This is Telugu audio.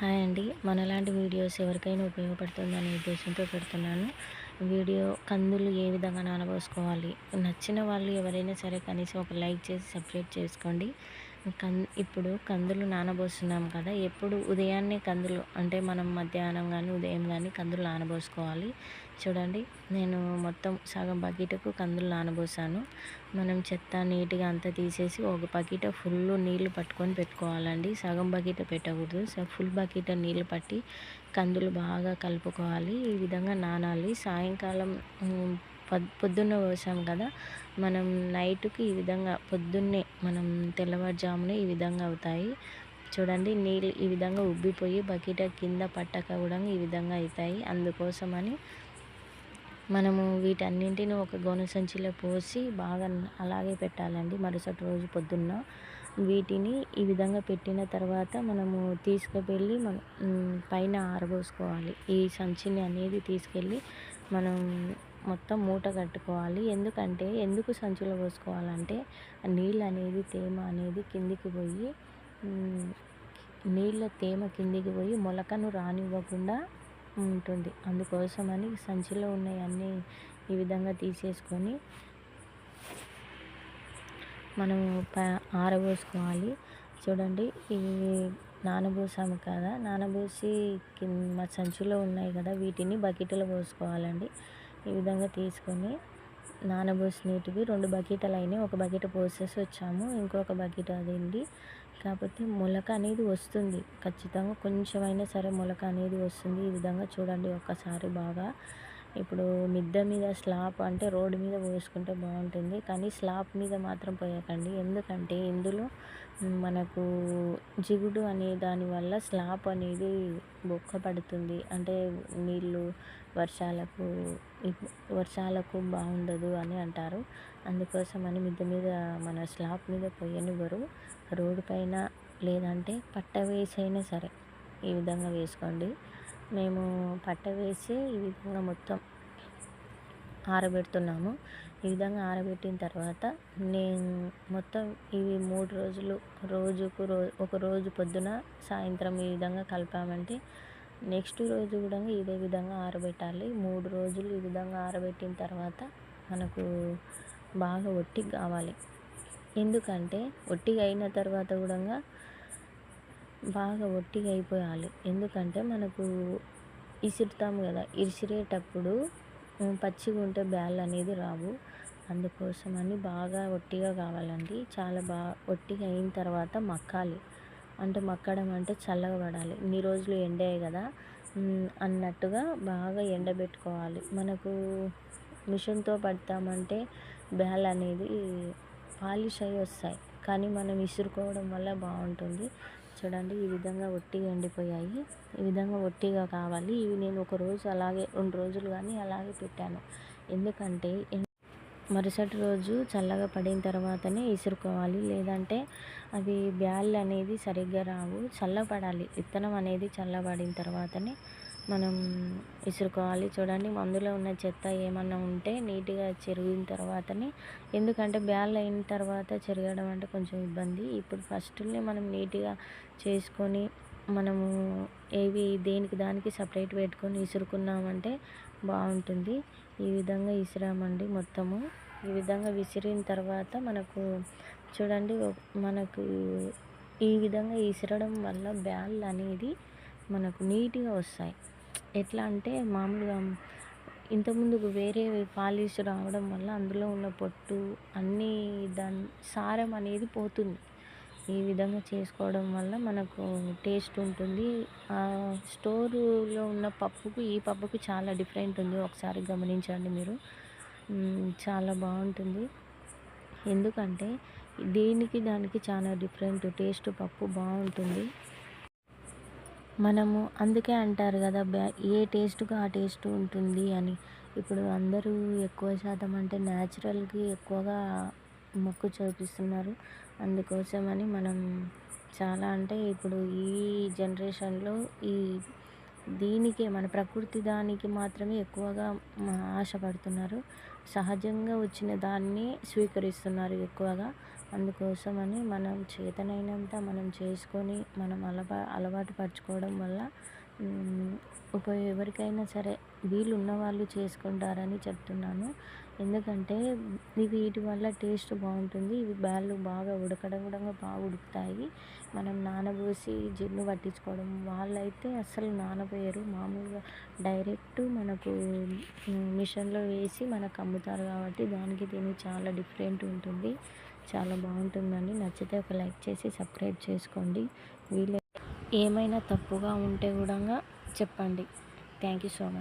హాయ్ అండి. మనలాంటి వీడియోస్ ఎవరికైనా ఉపయోగపడుతుందనే ఉద్దేశంతో పెడుతున్నాను. వీడియో కందులు ఏ విధంగా నానబోసుకోవాలి? నచ్చిన వాళ్ళు ఎవరైనా సరే కనీసం ఒక లైక్ చేసి సపరేట్ చేసుకోండి. కం ఇప్పుడు కందులు నానబోస్తున్నాం కదా ఎప్పుడు ఉదయాన్నే కందులు అంటే మనం మధ్యాహ్నం కానీ ఉదయం కానీ కందులు నానబోసుకోవాలి. చూడండి నేను మొత్తం సగం బకెట్కు కందులు నానబోసాను. మనం చెత్త నీట్గా అంతా తీసేసి ఒక బకెట్ ఫుల్ నీళ్ళు పట్టుకొని పెట్టుకోవాలండి. సగం బకెట్ పెట్టకూడదు. సో ఫుల్ బకెట్ నీళ్ళు పట్టి కందులు బాగా కలుపుకోవాలి. ఈ విధంగా నానాలి. సాయంకాలం పొద్దున్న పోసాం కదా మనం నైట్కి ఈ విధంగా పొద్దున్నే మనం తెల్లవారుజామునే ఈ విధంగా అవుతాయి. చూడండి నీళ్ళు ఈ విధంగా ఉబ్బిపోయి బకెట్ కింద పట్టక కూడా ఈ విధంగా అవుతాయి. అందుకోసమని మనము వీటన్నింటిని ఒక గోనె సంచిలో పోసి బాగా అలాగే పెట్టాలండి మరుసటి రోజు పొద్దున్న. వీటిని ఈ విధంగా పెట్టిన తర్వాత మనము తీసుకువెళ్ళి మన పైన ఆరబోసుకోవాలి. ఈ సంచిని అనేది తీసుకెళ్ళి మనం మొత్తం మూట కట్టుకోవాలి. ఎందుకంటే ఎందుకు సంచిలో పోసుకోవాలంటే నీళ్ళు అనేది తేమ అనేది కిందికి పోయి నీళ్ళ తేమ కిందికి పోయి మొలకను రానివ్వకుండా ఉంటుంది. అందుకోసమని సంచిలో ఉన్నవన్నీ ఈ విధంగా తీసేసుకొని మనం ఆరబోసుకోవాలి. చూడండి ఇవి నానబోసాము కదా. నానబోసి కింద సంచిలో ఉన్నాయి కదా వీటిని బకెట్లో పోసుకోవాలండి. ఈ విధంగా తీసుకొని నానబోసి నీటివి రెండు బకెట్లు అయినాయి. ఒక బకెట్ పోసేసి వచ్చాము. ఇంకొక బకెట్ అదింది కాకపోతే మొలక అనేది వస్తుంది. ఖచ్చితంగా కొంచెమైనా సరే మొలక అనేది వస్తుంది. ఈ విధంగా చూడండి ఒక్కసారి బాగా. ఇప్పుడు మిద్దె మీద స్లాబ్ అంటే రోడ్డు మీద పోసుకుంటే బాగుంటుంది. కానీ స్లాబ్ మీద మాత్రం పోయకండి. ఎందుకంటే ఇందులో మనకు జిగుడు అనే దానివల్ల స్లాబ్ అనేది బొక్క పడుతుంది అంటే నీళ్ళు వర్షాలకు వర్షాలకు బాగుండదు అని అంటారు. అందుకోసమని మిద్దె మీద మన స్లాబ్ మీద పొయ్యనివ్వరు రోడ్డు పైన లేదంటే పట్ట వేసైనా సరే ఈ విధంగా వేసుకోండి. మేము పట్ట వేసి ఈ విధంగా మొత్తం ఆరబెడుతున్నాము. ఈ విధంగా ఆరబెట్టిన తర్వాత నేను మొత్తం ఇవి మూడు రోజులు రోజుకు రో ఒక రోజు పొద్దున సాయంత్రం ఈ విధంగా కలిపామంటే నెక్స్ట్ రోజు కూడా ఇదే విధంగా ఆరబెట్టాలి. మూడు రోజులు ఈ విధంగా ఆరబెట్టిన తర్వాత మనకు బాగా ఒట్టి కావాలి. ఎందుకంటే ఒట్టిగా అయిన తర్వాత కూడా బాగా ఒట్టిగా అయిపోయాలి ఎందుకంటే మనకు ఇసురుతాం కదా ఇసిరేటప్పుడు పచ్చిగా ఉంటే బ్యాళ్ళు అనేది రావు అందుకోసమని బాగా ఒట్టిగా కావాలండి. చాలా బాగా ఒట్టిగా అయిన తర్వాత మక్కాలి. అంటే మక్కడం అంటే చల్లగా పడాలి ఇన్ని రోజులు ఎండాయి కదా అన్నట్టుగా బాగా ఎండబెట్టుకోవాలి. మనకు మిషన్తో పడతామంటే బ్యాల్ అనేది పాలిష్ అయ్యి వస్తాయి కానీ మనం విసురుకోవడం వల్ల బాగుంటుంది చూడండి ఈ విధంగా ఒట్టిగా ఎండిపోయాయి. ఈ విధంగా ఒట్టిగా కావాలి. ఇవి నేను ఒక రోజు అలాగే రెండు రోజులు కానీ అలాగే పెట్టాను. ఎందుకంటే మరుసటి రోజు చల్లగా పడిన తర్వాతనే ఇసురుకోవాలి. లేదంటే అవి బ్యాళ్ళు అనేది సరిగ్గా రావు. చల్లబడాలి విత్తనం అనేది చల్లబడిన తర్వాతనే మనం విసురుకోవాలి చూడండి మందులో ఉన్న చెత్త ఏమన్నా ఉంటే నీట్గా చెరిగిన తర్వాతనే ఎందుకంటే బ్యాల్ అయిన తర్వాత చెరగడం అంటే కొంచెం ఇబ్బంది. ఇప్పుడు ఫస్ట్నే మనం నీట్గా చేసుకొని మనము ఏవి దేనికి దానికి సపరేట్ పెట్టుకొని విసురుకున్నామంటే బాగుంటుంది. ఈ విధంగా విసిరామండి మొత్తము. ఈ విధంగా విసిరిన తర్వాత మనకు చూడండి మనకు ఈ విధంగా విసరడం వల్ల బ్యాల్ అనేది మనకు నీట్గా వస్తాయి. ఎట్లా అంటే మామూలుగా ఇంతకుముందుకు వేరే పాలిష్ రావడం వల్ల అందులో ఉన్న పొట్టు అన్నీ దాని సారం అనేది పోతుంది. ఈ విధంగా చేసుకోవడం వల్ల మనకు టేస్ట్ ఉంటుంది. స్టోరులో ఉన్న పప్పుకు ఈ పప్పుకు చాలా డిఫరెంట్ ఉంది. ఒకసారి గమనించండి మీరు. చాలా బాగుంటుంది. ఎందుకంటే దీనికి దానికి చాలా డిఫరెంట్ టేస్ట్ పప్పు బాగుంటుంది. మనము అందుకే అంటారు కదా బ్యా ఏ టేస్ట్కు ఆ టేస్ట్ ఉంటుంది అని. ఇప్పుడు అందరూ ఎక్కువ శాతం అంటే న్యాచురల్కి ఎక్కువగా మొక్కు చూపిస్తున్నారు. అందుకోసమని మనం చాలా అంటే ఇప్పుడు ఈ జనరేషన్లో ఈ దీనికే మన ప్రకృతి దానికి మాత్రమే ఎక్కువగా ఆశపడుతున్నారు. సహజంగా వచ్చిన దాన్ని స్వీకరిస్తున్నారు ఎక్కువగా. అందుకోసమని మనం చేతనైనంత మనం చేసుకొని మనం అలవా అలవాటు పరచుకోవడం వల్ల ఉపయోగ ఎవరికైనా సరే వీలు ఉన్నవాళ్ళు చేసుకుంటారని చెప్తున్నాను. ఎందుకంటే వీటి వల్ల టేస్ట్ బాగుంటుంది ఇవి బ్యాళ్ళు బాగా ఉడకడం కూడా బాగా ఉడుకుతాయి. మనం నానబోసి జిన్ను పట్టించుకోవడం వాళ్ళైతే అసలు నానబోయరు. మామూలుగా డైరెక్ట్ మనకు మిషన్లో వేసి మనకు అమ్ముతారు కాబట్టి దానికి దీనికి చాలా డిఫరెంట్ ఉంటుంది. చాలా బాగుంటుందండి. నచ్చితే ఒక లైక్ చేసి సబ్స్క్రైబ్ చేసుకోండి. వీళ్ళ ఏమైనా తప్పుగా ఉంటే కూడా చెప్పండి. Thank you so much